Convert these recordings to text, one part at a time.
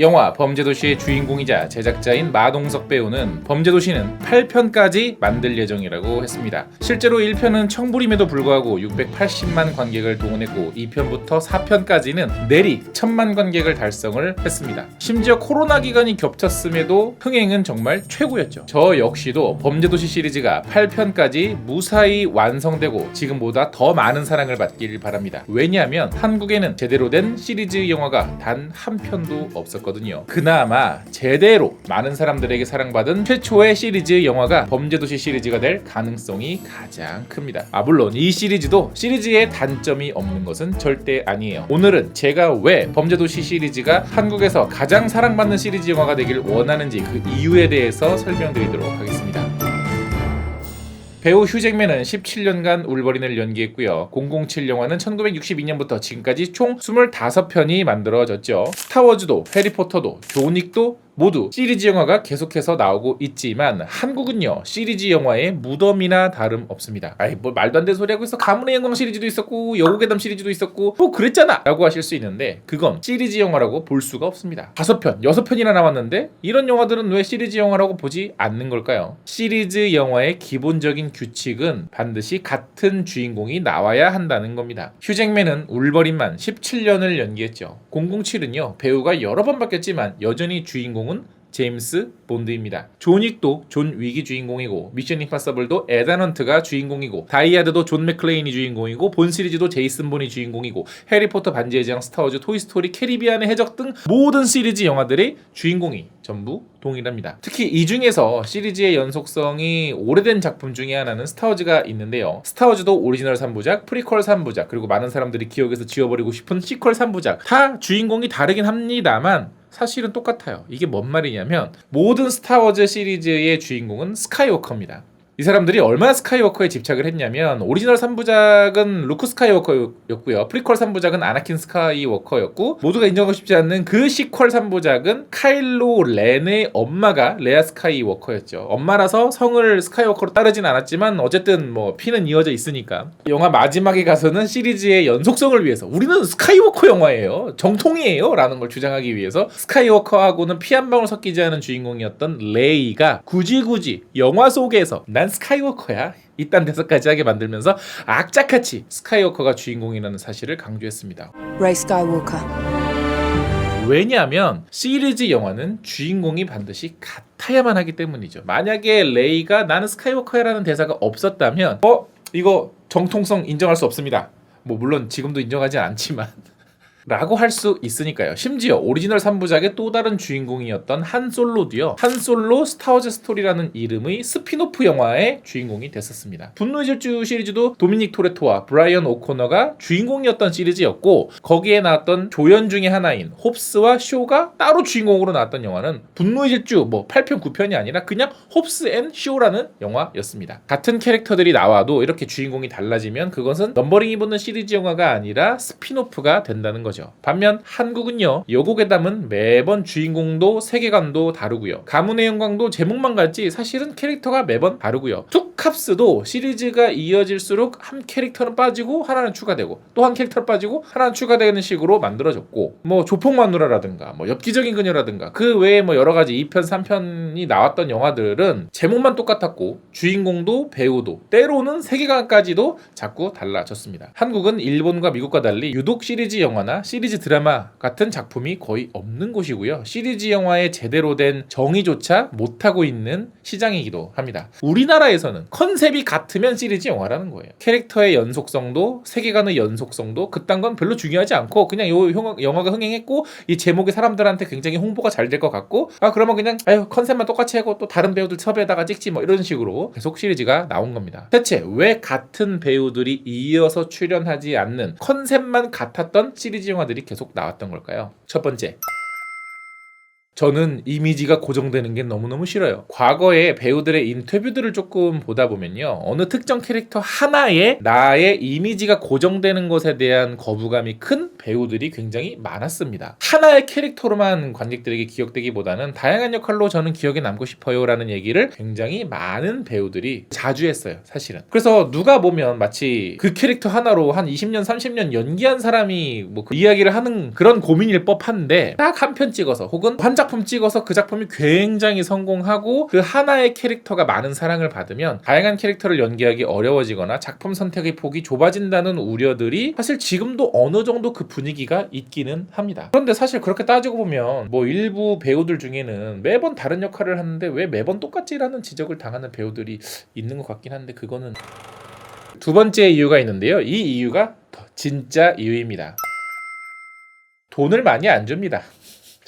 영화 범죄도시의 주인공이자 제작자인 마동석 배우는 범죄도시는 8편까지 만들 예정이라고 했습니다. 실제로 1편은 청불임에도 불구하고 680만 관객을 동원했고 2편부터 4편까지는 내리 1000만 관객을 달성을 했습니다. 심지어 코로나 기간이 겹쳤음에도 흥행은 정말 최고였죠. 저 역시도 범죄도시 시리즈가 8편까지 무사히 완성되고 지금보다 더 많은 사랑을 받길 바랍니다. 왜냐하면 한국에는 제대로 된 시리즈 영화가 단 한 편도 없었거든요. 그나마 제대로 많은 사람들에게 사랑받은 최초의 시리즈 영화가 범죄도시 시리즈가 될 가능성이 가장 큽니다. 아 물론 이 시리즈도 시리즈의 단점이 없는 것은 절대 아니에요. 오늘은 제가 왜 범죄도시 시리즈가 한국에서 가장 사랑받는 시리즈 영화가 되길 원하는지 그 이유에 대해서 설명드리도록 하겠습니다. 배우 휴잭맨은 17년간 울버린을 연기했고요. 007 영화는 1962년부터 지금까지 총 25편이 만들어졌죠. 스타워즈도 해리포터도 조닉도 모두 시리즈 영화가 계속해서 나오고 있지만 한국은요 시리즈 영화의 무덤이나 다름 없습니다. 아이 뭐 말도 안 되는 소리 하고 있어 가문의 영광 시리즈도 있었고 여우괴담 시리즈도 있었고 뭐 그랬잖아라고 하실 수 있는데 그건 시리즈 영화라고 볼 수가 없습니다. 다섯 편 여섯 편이나 나왔는데 이런 영화들은 왜 시리즈 영화라고 보지 않는 걸까요? 시리즈 영화의 기본적인 규칙은 반드시 같은 주인공이 나와야 한다는 겁니다. 휴잭맨은 울버린만 17년을 연기했죠. 007은요 배우가 여러 번 바뀌었지만 여전히 주인공 은 제임스 본드입니다. 존윅도 존 윅이 주인공이고 미션 임파서블도 에단 헌트가 주인공이고 다이아드도 존 맥클레인이 주인공이고 본 시리즈도 제이슨 본이 주인공이고 해리포터 반지의 제왕 스타워즈 토이스토리 캐리비안의 해적 등 모든 시리즈 영화들의 주인공이 전부 동일합니다. 특히 이 중에서 시리즈의 연속성이 오래된 작품 중에 하나는 스타워즈가 있는데요. 스타워즈도 오리지널 3부작, 프리퀄 3부작, 그리고 많은 사람들이 기억에서 지워버리고 싶은 시퀄 3부작 다 주인공이 다르긴 합니다만 사실은 똑같아요. 이게 뭔 말이냐면 모든 스타워즈 시리즈의 주인공은 스카이워커입니다. 이 사람들이 얼마나 스카이워커에 집착을 했냐면 오리지널 3부작은 루크 스카이워커였고요. 프리퀄 3부작은 아나킨 스카이워커였고 모두가 인정하고 싶지 않는 그 시퀄 3부작은 카일로 렌의 엄마가 레아 스카이워커였죠. 엄마라서 성을 스카이워커로 따르진 않았지만 어쨌든 뭐 피는 이어져 있으니까 영화 마지막에 가서는 시리즈의 연속성을 위해서 우리는 스카이워커 영화예요. 정통이에요. 라는 걸 주장하기 위해서 스카이워커하고는 피 한 방울 섞이지 않은 주인공이었던 레이가 굳이 굳이 영화 속에서 난 스카이워커야. 이딴 데서까지 하게 만들면서 악착같이 스카이워커가 주인공이라는 사실을 강조했습니다. Ray Skywalker. 왜냐하면 시리즈 영화는 주인공이 반드시 같아야만 하기 때문이죠. 만약에 레이가 나는 스카이워커야라는 대사가 없었다면 어 이거 정통성 인정할 수 없습니다. 뭐 물론 지금도 인정하지 않지만 라고 할 수 있으니까요. 심지어 오리지널 3부작의 또 다른 주인공이었던 한 솔로도요. 한 솔로 스타워즈 스토리라는 이름의 스피노프 영화의 주인공이 됐었습니다. 분노의 질주 시리즈도 도미닉 토레토와 브라이언 오코너가 주인공이었던 시리즈였고 거기에 나왔던 조연 중의 하나인 홉스와 쇼가 따로 주인공으로 나왔던 영화는 분노의 질주 뭐 8편 9편이 아니라 그냥 홉스 앤 쇼라는 영화였습니다. 같은 캐릭터들이 나와도 이렇게 주인공이 달라지면 그것은 넘버링이 붙는 시리즈 영화가 아니라 스피노프가 된다는 거죠. 반면 한국은요. 여고괴담은 매번 주인공도 세계관도 다르고요. 가문의 영광도 제목만 같지 사실은 캐릭터가 매번 다르고요. 툭캅스도 시리즈가 이어질수록 한 캐릭터는 빠지고 하나는 추가되고 또 한 캐릭터는 빠지고 하나는 추가되는 식으로 만들어졌고 뭐 조폭마누라라든가 뭐 엽기적인 그녀라든가 그 외에 뭐 여러 가지 2편 3편이 나왔던 영화들은 제목만 똑같았고 주인공도 배우도 때로는 세계관까지도 자꾸 달라졌습니다. 한국은 일본과 미국과 달리 유독 시리즈 영화나 시리즈 드라마 같은 작품이 거의 없는 곳이고요. 시리즈 영화의 제대로 된 정의조차 못하고 있는 시장이기도 합니다. 우리나라에서는 컨셉이 같으면 시리즈 영화라는 거예요. 캐릭터의 연속성도 세계관의 연속성도 그딴 건 별로 중요하지 않고 그냥 요 형- 영화가 흥행했고 이 제목이 사람들한테 굉장히 홍보가 잘 될 것 같고 아 그러면 그냥 아유 컨셉만 똑같이 하고 또 다른 배우들 섭외에다가 찍지 뭐 이런 식으로 계속 시리즈가 나온 겁니다. 대체 왜 같은 배우들이 이어서 출연하지 않는 컨셉만 같았던 시리즈 영화들이 계속 나왔던 걸까요? 첫 번째 저는 이미지가 고정되는 게 너무너무 싫어요. 과거에 배우들의 인터뷰들을 조금 보다 보면요. 어느 특정 캐릭터 하나에 나의 이미지가 고정되는 것에 대한 거부감이 큰 배우들이 굉장히 많았습니다. 하나의 캐릭터로만 관객들에게 기억되기보다는 다양한 역할로 저는 기억에 남고 싶어요 라는 얘기를 굉장히 많은 배우들이 자주 했어요. 사실은. 그래서 누가 보면 마치 그 캐릭터 하나로 한 20년, 30년 연기한 사람이 뭐 그 이야기를 하는 그런 고민일 법한데 딱 한 편 찍어서 혹은 한작 품 찍어서 그 작품이 굉장히 성공하고 그 하나의 캐릭터가 많은 사랑을 받으면 다양한 캐릭터를 연기하기 어려워지거나 작품 선택의 폭이 좁아진다는 우려들이 사실 지금도 어느 정도 그 분위기가 있기는 합니다. 그런데 사실 그렇게 따지고 보면 뭐 일부 배우들 중에는 매번 다른 역할을 하는데 왜 매번 똑같지라는 지적을 당하는 배우들이 있는 것 같긴 한데 그거는 두 번째 이유가 있는데요. 이 이유가 더 진짜 이유입니다. 돈을 많이 안 줍니다.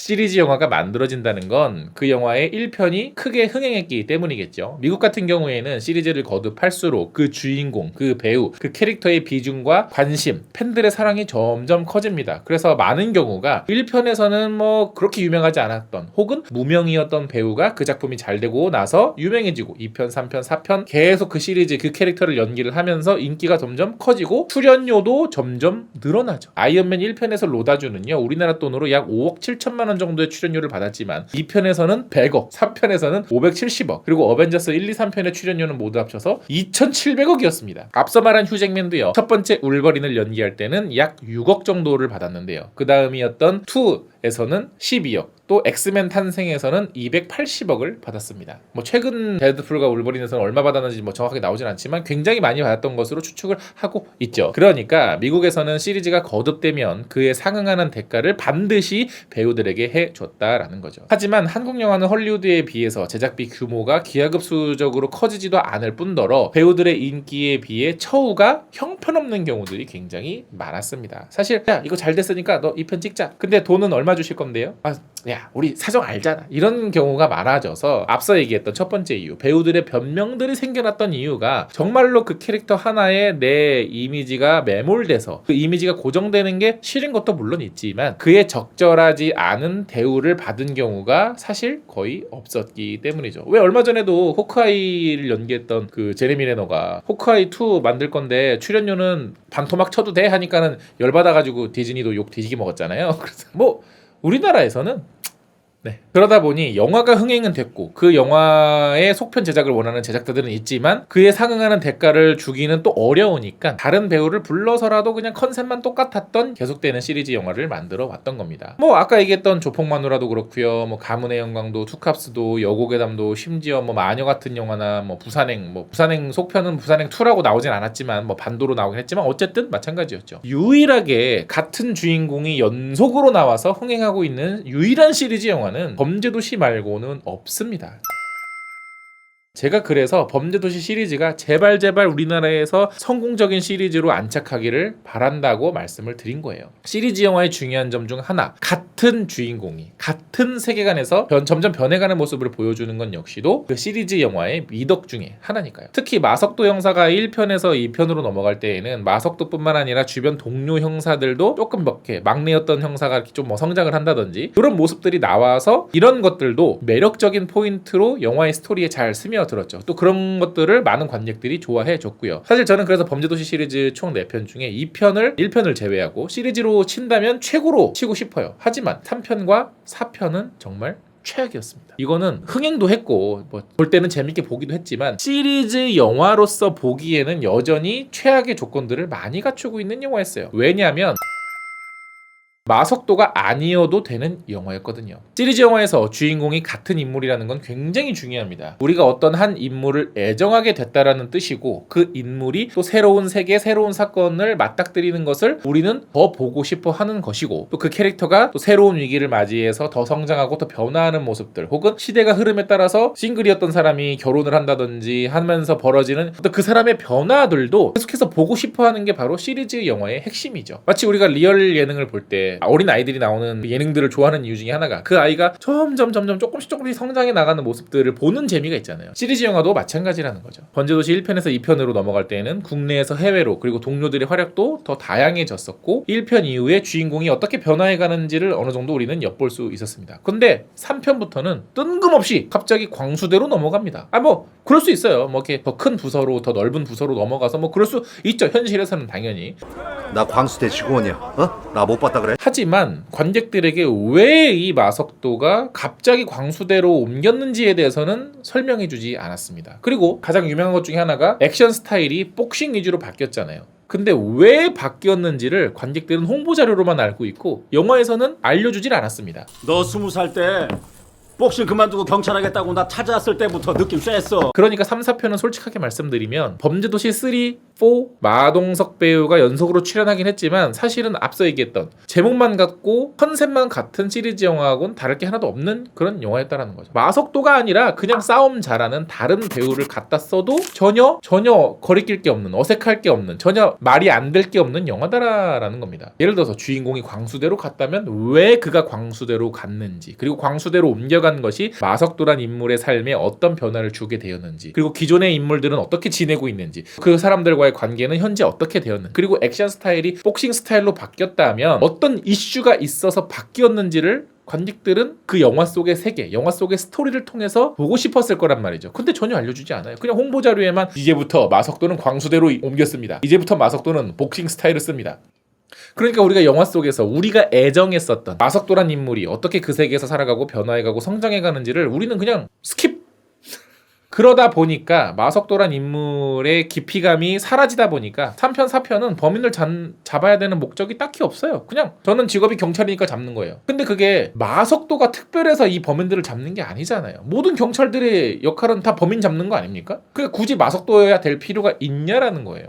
시리즈 영화가 만들어진다는 건 그 영화의 1편이 크게 흥행했기 때문이겠죠. 미국 같은 경우에는 시리즈를 거듭할수록 그 주인공, 그 배우, 그 캐릭터의 비중과 관심, 팬들의 사랑이 점점 커집니다. 그래서 많은 경우가 1편에서는 뭐 그렇게 유명하지 않았던 혹은 무명이었던 배우가 그 작품이 잘 되고 나서 유명해지고 2편, 3편, 4편 계속 그 시리즈 그 캐릭터를 연기를 하면서 인기가 점점 커지고 출연료도 점점 늘어나죠. 아이언맨 1편에서 로다주는요. 우리나라 돈으로 약 5억 7천만 원 정도의 출연료를 받았지만 2편에서는 100억, 3편에서는 570억, 그리고 어벤져스 1, 2, 3편의 출연료는 모두 합쳐서 2,700억이었습니다. 앞서 말한 휴잭맨도요. 첫 번째 울버린을 연기할 때는 약 6억 정도를 받았는데요. 그 다음이었던 2에서는 12억, 또 엑스맨 탄생에서는 280억을 받았습니다. 뭐 최근 데드풀과 울버린에서는 얼마 받았는지 뭐 정확하게 나오진 않지만 굉장히 많이 받았던 것으로 추측을 하고 있죠. 그러니까 미국에서는 시리즈가 거듭되면 그에 상응하는 대가를 반드시 배우들에게 해줬다라는 거죠. 하지만 한국 영화는 헐리우드에 비해서 제작비 규모가 기하급수적으로 커지지도 않을 뿐더러 배우들의 인기에 비해 처우가 형편없는 경우들이 굉장히 많았습니다. 사실 야 이거 잘 됐으니까 너 이 편 찍자. 근데 돈은 얼마 주실 건데요? 아, 야 우리 사정 알잖아. 이런 경우가 많아져서 앞서 얘기했던 첫 번째 이유 배우들의 변명들이 생겨났던 이유가 정말로 그 캐릭터 하나에 내 이미지가 매몰돼서 그 이미지가 고정되는 게 싫은 것도 물론 있지만 그에 적절하지 않은 대우를 받은 경우가 사실 거의 없었기 때문이죠. 왜 얼마 전에도 호크아이를 연기했던 그 제레미 레너가 호크아이 2 만들 건데 출연료는 반토막 쳐도 돼 하니까는 열받아가지고 디즈니도 욕 뒤지게 먹었잖아요. 그래서 뭐 우리나라에서는 네. 그러다 보니 영화가 흥행은 됐고 그 영화의 속편 제작을 원하는 제작자들은 있지만 그에 상응하는 대가를 주기는 또 어려우니까 다른 배우를 불러서라도 그냥 컨셉만 똑같았던 계속되는 시리즈 영화를 만들어 왔던 겁니다. 뭐 아까 얘기했던 조폭마누라도 그렇고요. 뭐 가문의 영광도 투캅스도 여고괴담도 심지어 뭐 마녀 같은 영화나 뭐 부산행 뭐 부산행 속편은 부산행 2라고 나오진 않았지만 뭐 반도로 나오긴 했지만 어쨌든 마찬가지였죠. 유일하게 같은 주인공이 연속으로 나와서 흥행하고 있는 유일한 시리즈 영화 영화는 범죄도시 말고는 없습니다. 제가 그래서 범죄도시 시리즈가 제발 제발 우리나라에서 성공적인 시리즈로 안착하기를 바란다고 말씀을 드린 거예요. 시리즈 영화의 중요한 점 중 하나, 같은 주인공이 같은 세계관에서 변, 점점 변해가는 모습을 보여주는 건 역시도 그 시리즈 영화의 미덕 중에 하나니까요. 특히 마석도 형사가 1편에서 2편으로 넘어갈 때에는 마석도뿐만 아니라 주변 동료 형사들도 조금 몇개 막내였던 형사가 좀 뭐 성장을 한다든지 그런 모습들이 나와서 이런 것들도 매력적인 포인트로 영화의 스토리에 잘 스며 들었죠. 또 그런 것들을 많은 관객들이 좋아해 줬고요. 사실 저는 그래서 범죄도시 시리즈 총 4편 중에 2편을 1편을 제외하고 시리즈로 친다면 최고로 치고 싶어요. 하지만 3편과 4편은 정말 최악이었습니다. 이거는 흥행도 했고 뭐 볼 때는 재밌게 보기도 했지만 시리즈 영화로서 보기에는 여전히 최악의 조건들을 많이 갖추고 있는 영화였어요. 왜냐하면 마석도가 아니어도 되는 영화였거든요. 시리즈 영화에서 주인공이 같은 인물이라는 건 굉장히 중요합니다. 우리가 어떤 한 인물을 애정하게 됐다라는 뜻이고 그 인물이 또 새로운 세계, 새로운 사건을 맞닥뜨리는 것을 우리는 더 보고 싶어 하는 것이고 또 그 캐릭터가 또 새로운 위기를 맞이해서 더 성장하고 더 변화하는 모습들 혹은 시대가 흐름에 따라서 싱글이었던 사람이 결혼을 한다든지 하면서 벌어지는 또그 사람의 변화들도 계속해서 보고 싶어 하는 게 바로 시리즈 영화의 핵심이죠. 마치 우리가 리얼 예능을 볼때 어린 아이들이 나오는 예능들을 좋아하는 이유 중에 하나가 그 아이가 점점 점점 조금씩 조금씩 성장해 나가는 모습들을 보는 재미가 있잖아요. 시리즈 영화도 마찬가지라는 거죠. 번제도시 1편에서 2편으로 넘어갈 때에는 국내에서 해외로 그리고 동료들의 활약도 더 다양해졌었고 1편 이후에 주인공이 어떻게 변화해 가는지를 어느 정도 우리는 엿볼 수 있었습니다. 근데 3편부터는 뜬금없이 갑자기 광수대로 넘어갑니다. 아 뭐 그럴 수 있어요. 뭐 이렇게 더 큰 부서로 더 넓은 부서로 넘어가서 뭐 그럴 수 있죠. 현실에서는 당연히. 나 광수대 직원이야. 어? 나 못 봤다 그래? 하지만 관객들에게 왜 이 마석도가 갑자기 광수대로 옮겼는지에 대해서는 설명해주지 않았습니다. 그리고 가장 유명한 것 중에 하나가 액션 스타일이 복싱 위주로 바뀌었잖아요. 근데 왜 바뀌었는지를 관객들은 홍보 자료로만 알고 있고 영화에서는 알려주질 않았습니다. 너 스무 살 때 복싱 그만두고 경찰하겠다고 나 찾아왔을 때부터 느낌 쎄했어. 그러니까 3, 4편은 솔직하게 말씀드리면 범죄도시 3, 4 마동석 배우가 연속으로 출연하긴 했지만 사실은 앞서 얘기했던 제목만 같고 컨셉만 같은 시리즈 영화하고는 다를 게 하나도 없는 그런 영화였다라는 거죠. 마석도가 아니라 그냥 싸움 잘하는 다른 배우를 갖다 써도 전혀 전혀 거리낄 게 없는 어색할 게 없는 전혀 말이 안 될 게 없는 영화다라는 겁니다. 예를 들어서 주인공이 광수대로 갔다면 왜 그가 광수대로 갔는지 그리고 광수대로 옮겨간 것이 마석도란 인물의 삶에 어떤 변화를 주게 되었는지 그리고 기존의 인물들은 어떻게 지내고 있는지 그 사람들과의 관계는 현재 어떻게 되었는지 그리고 액션 스타일이 복싱 스타일로 바뀌었다면 어떤 이슈가 있어서 바뀌었는지를 관객들은 그 영화 속의 세계, 영화 속의 스토리를 통해서 보고 싶었을 거란 말이죠. 근데 전혀 알려주지 않아요. 그냥 홍보 자료에만 이제부터 마석도는 광수대로 옮겼습니다. 이제부터 마석도는 복싱 스타일을 씁니다. 그러니까 우리가 영화 속에서 우리가 애정했었던 마석도란 인물이 어떻게 그 세계에서 살아가고 변화해가고 성장해가는지를 우리는 그냥 스킵 그러다 보니까 마석도란 인물의 깊이감이 사라지다 보니까 3편, 4편은 범인을 잡, 잡아야 되는 목적이 딱히 없어요. 그냥 저는 직업이 경찰이니까 잡는 거예요. 근데 그게 마석도가 특별해서 이 범인들을 잡는 게 아니잖아요. 모든 경찰들의 역할은 다 범인 잡는 거 아닙니까? 그게 굳이 마석도여야 될 필요가 있냐라는 거예요.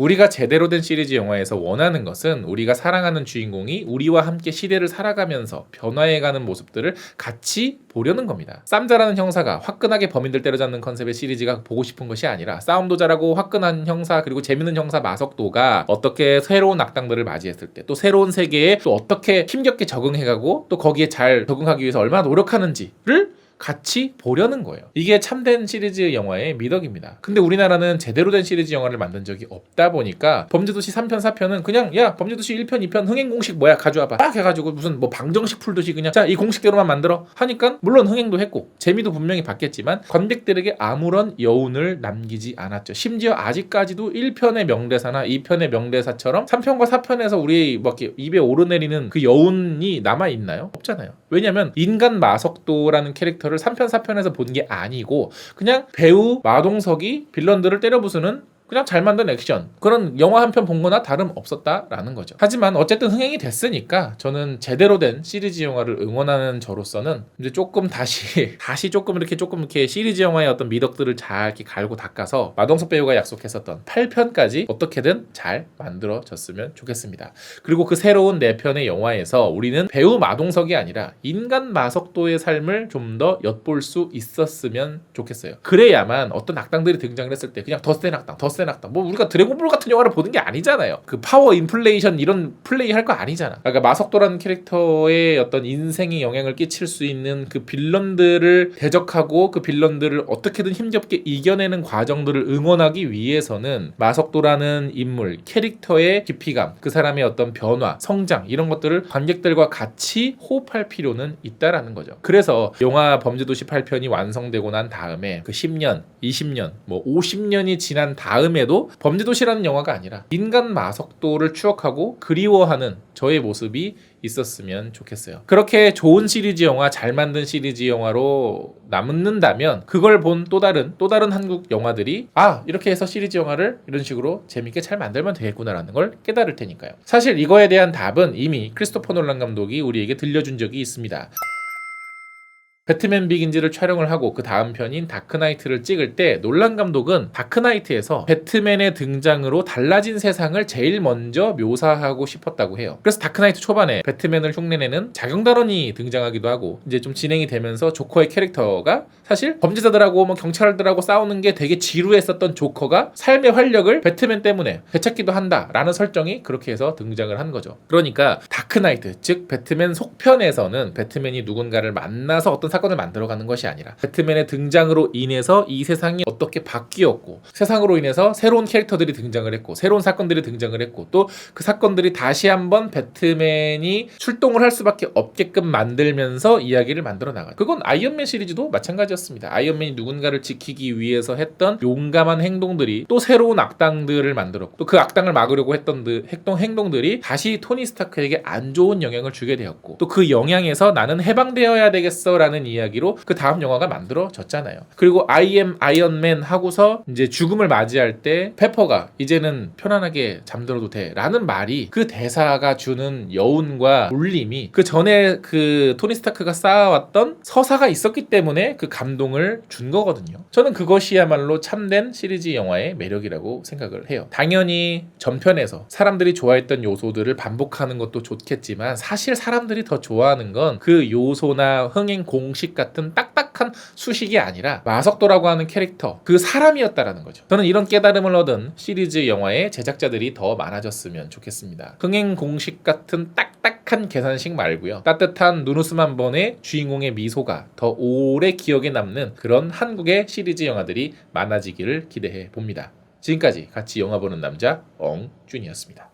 우리가 제대로 된 시리즈 영화에서 원하는 것은 우리가 사랑하는 주인공이 우리와 함께 시대를 살아가면서 변화해가는 모습들을 같이 보려는 겁니다. 쌈자라는 형사가 화끈하게 범인들 때려잡는 컨셉의 시리즈가 보고 싶은 것이 아니라 싸움도 잘하고 화끈한 형사 그리고 재밌는 형사 마석도가 어떻게 새로운 악당들을 맞이했을 때 또 새로운 세계에 또 어떻게 힘겹게 적응해가고 또 거기에 잘 적응하기 위해서 얼마나 노력하는지를 같이 보려는 거예요. 이게 참된 시리즈 영화의 미덕입니다. 근데 우리나라는 제대로 된 시리즈 영화를 만든 적이 없다 보니까 범죄도시 3편, 4편은 그냥 야 범죄도시 1편, 2편 흥행 공식 뭐야 가져와봐 딱 해가지고 무슨 뭐 방정식 풀듯이 그냥 자 이 공식대로만 만들어 하니까 물론 흥행도 했고 재미도 분명히 받겠지만 관객들에게 아무런 여운을 남기지 않았죠. 심지어 아직까지도 1편의 명대사나 2편의 명대사처럼 3편과 4편에서 우리 뭐 이렇게 입에 오르내리는 그 여운이 남아 있나요? 없잖아요. 왜냐면 인간 마석도라는 캐릭터 를 3편 4편에서 본 게 아니고 그냥 배우 마동석이 빌런들을 때려 부수는 그냥 잘 만든 액션 그런 영화 한 편 본 거나 다름 없었다라는 거죠. 하지만 어쨌든 흥행이 됐으니까 저는 제대로 된 시리즈 영화를 응원하는 저로서는 이제 조금 다시 다시 조금 이렇게 조금 이렇게 시리즈 영화의 어떤 미덕들을 잘 이렇게 갈고 닦아서 마동석 배우가 약속했었던 8편까지 어떻게든 잘 만들어졌으면 좋겠습니다. 그리고 그 새로운 4편의 영화에서 우리는 배우 마동석이 아니라 인간 마석도의 삶을 좀 더 엿볼 수 있었으면 좋겠어요. 그래야만 어떤 악당들이 등장을 했을 때 그냥 더센 악당, 더센 악당. 뭐 우리가 드래곤볼 같은 영화를 보는 게 아니잖아요. 그 파워 인플레이션 이런 플레이 할 거 아니잖아. 그러니까 마석도라는 캐릭터의 어떤 인생에 영향을 끼칠 수 있는 그 빌런들을 대적하고 그 빌런들을 어떻게든 힘겹게 이겨내는 과정들을 응원하기 위해서는 마석도라는 인물, 캐릭터의 깊이감, 그 사람의 어떤 변화, 성장 이런 것들을 관객들과 같이 호흡할 필요는 있다라는 거죠. 그래서 영화 범죄도시 8편이 완성되고 난 다음에 그 10년, 20년, 뭐 50년이 지난 다음 에도 범죄도시라는 영화가 아니라 인간 마석도를 추억하고 그리워하는 저의 모습이 있었으면 좋겠어요. 그렇게 좋은 시리즈 영화, 잘 만든 시리즈 영화로 남는다면 그걸 본 또 다른 또 다른 한국 영화들이 아 이렇게 해서 시리즈 영화를 이런 식으로 재밌게 잘 만들면 되겠구나라는 걸 깨달을 테니까요. 사실 이거에 대한 답은 이미 크리스토퍼 놀란 감독이 우리에게 들려준 적이 있습니다. 배트맨 비긴즈를 촬영을 하고 그 다음 편인 다크나이트를 찍을 때 놀란 감독은 다크나이트에서 배트맨의 등장으로 달라진 세상을 제일 먼저 묘사하고 싶었다고 해요. 그래서 다크나이트 초반에 배트맨을 흉내내는 자경단원이 등장하기도 하고 이제 좀 진행이 되면서 조커의 캐릭터가 사실 범죄자들하고 뭐 경찰들하고 싸우는 게 되게 지루했었던 조커가 삶의 활력을 배트맨 때문에 되찾기도 한다라는 설정이 그렇게 해서 등장을 한 거죠. 그러니까 다크나이트 즉 배트맨 속편에서는 배트맨이 누군가를 만나서 어떤 사 건을 만들어가는 것이 아니라 배트맨의 등장으로 인해서 이 세상이 어떻게 바뀌었고 세상으로 인해서 새로운 캐릭터들이 등장을 했고 새로운 사건들이 등장을 했고 또 그 사건들이 다시 한번 배트맨이 출동을 할 수밖에 없게끔 만들면서 이야기를 만들어 나가요. 그건 아이언맨 시리즈도 마찬가지였습니다. 아이언맨이 누군가를 지키기 위해서 했던 용감한 행동들이 또 새로운 악당들을 만들었고 또 그 악당을 막으려고 했던 그 행동 행동들이 다시 토니 스타크에게 안 좋은 영향을 주게 되었고 또 그 영향에서 나는 해방되어야 되겠어라는 이야기로 그 다음 영화가 만들어졌잖아요. 그리고 am 아이언맨 하고서 이제 죽음을 맞이할 때 페퍼가 이제는 편안하게 잠들어도 돼 라는 말이 그 대사가 주는 여운과 울림이 그 전에 그 토니 스타크가 쌓아왔던 서사가 있었기 때문에 그 감동을 준 거거든요. 저는 그것이야말로 참된 시리즈 영화의 매력이라고 생각을 해요. 당연히 전편에서 사람들이 좋아했던 요소들을 반복하는 것도 좋겠지만 사실 사람들이 더 좋아하는 건 그 요소나 흥행 공식 같은 딱딱한 수식이 아니라 마석도라고 하는 캐릭터 그 사람이었다라는 거죠. 저는 이런 깨달음을 얻은 시리즈 영화의 제작자들이 더 많아졌으면 좋겠습니다. 흥행 공식 같은 딱딱한 계산식 말고요. 따뜻한 눈웃음 한 번에 주인공의 미소가 더 오래 기억에 남는 그런 한국의 시리즈 영화들이 많아지기를 기대해 봅니다. 지금까지 같이 영화 보는 남자 엉준이었습니다.